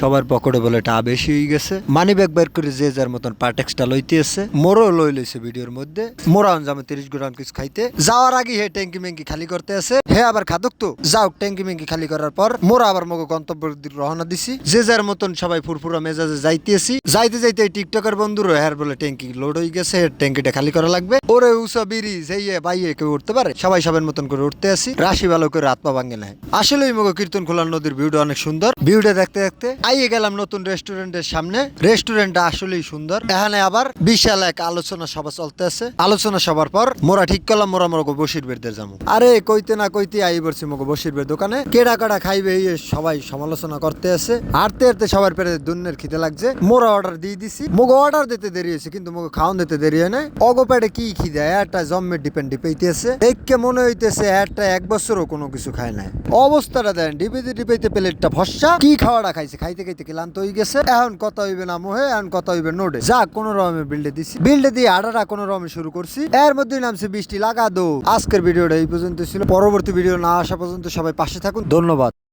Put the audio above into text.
সবার পকেটে বলে টা বেশি হয়ে গেছে। মানি ব্যাগ বের করে যে যার মতন পার্টেক্সটা লইতে আছে, মোরও লই লইছে ভিডিওর মধ্যে। মোরা যাবে তিরিশ গ্রাম কিছু খাইতে। যাওয়ার আগে হে ট্যাঙ্কি ম্যাঙ্কি খালি করতে আছে। হে আবার খাদক তো। যাও, ট্যাঙ্কি ম্যাঙ্কি খালি করার পর মোরা আবার মগো গন্তব্য রওনা দিছি। যে যার মতন সবাই ফুরফুরা মেজাজে যাইতে যাইতেছি যাইতে যাইতে টিকটকের বন্ধুরও হ্যার বলে ট্যাঙ্কি লোড হয়ে গেছে এর ট্যাঙ্কিটা খালি করা লাগবে। ওরে উসা বিড়ি যাইয়ে বাইয়ে কেউ উঠতে পারে। সবাই সবার মতন করে উঠতে আসি রাশি ভালো করে হাত পা ভাঙে নেয় আসলেই মগো কীর্তন খোলার নদীর ভিউটা অনেক সুন্দর। ভিউটা দেখতে দেখতে আইয়ে গেলাম নতুন রেস্টুরেন্টের সামনে। রেস্টুরেন্টটা আসলেই সুন্দর। এখানে আবার বিশাল এক আলোচনা সভা চলতে আছে আলোচনা সবার পর মোরা ঠিক করলাম, মোরা মগো বসির বেরদের যাব। আরে, কইতে না কইতে আই বলছি মগো বসির বের দোকানে। কেডা কাটা খাইবে এই সবাই সমালোচনা করতে আছে হাঁটতে হাঁটতে সবার পেরে দুনের খিদে লাগছে। মোরা অর্ডার দিয়ে দিছি। মগো অর্ডার দিতে দেরি হয়েছে, কিন্তু মগো খাওয়ান দিতে দেরি হয় নাই। অগো পেটে কি খিদে? একটা জম্মে ডিপেন্ড ডিপেইতেছে দেখকে মনে হইতেছে একটা এক বছরও কোনো কিছু খায় নাই। অবস্থাটা দেন ডিপেতে ডিপেতে প্লেটটা ভরসা কি খাওয়াটা খাইছে? খাইতে খাইতে ক্লান্ত হয়ে গেছে। এখন কথা হইবে না মোহে, এখন কথা হইবে নোডে। যা, কোন রকমে বিল্ডে দিছি। বিল্ডে দিয়ে আডাটা কোন রকমে শুরু করছি। এর মধ্যে নামছে বৃষ্টি, লাগা দো আজকের ভিডিওটা এই পর্যন্ত ছিল। পরবর্তী ভিডিও না আসা পর্যন্ত সবাই পাশে থাকুন। ধন্যবাদ।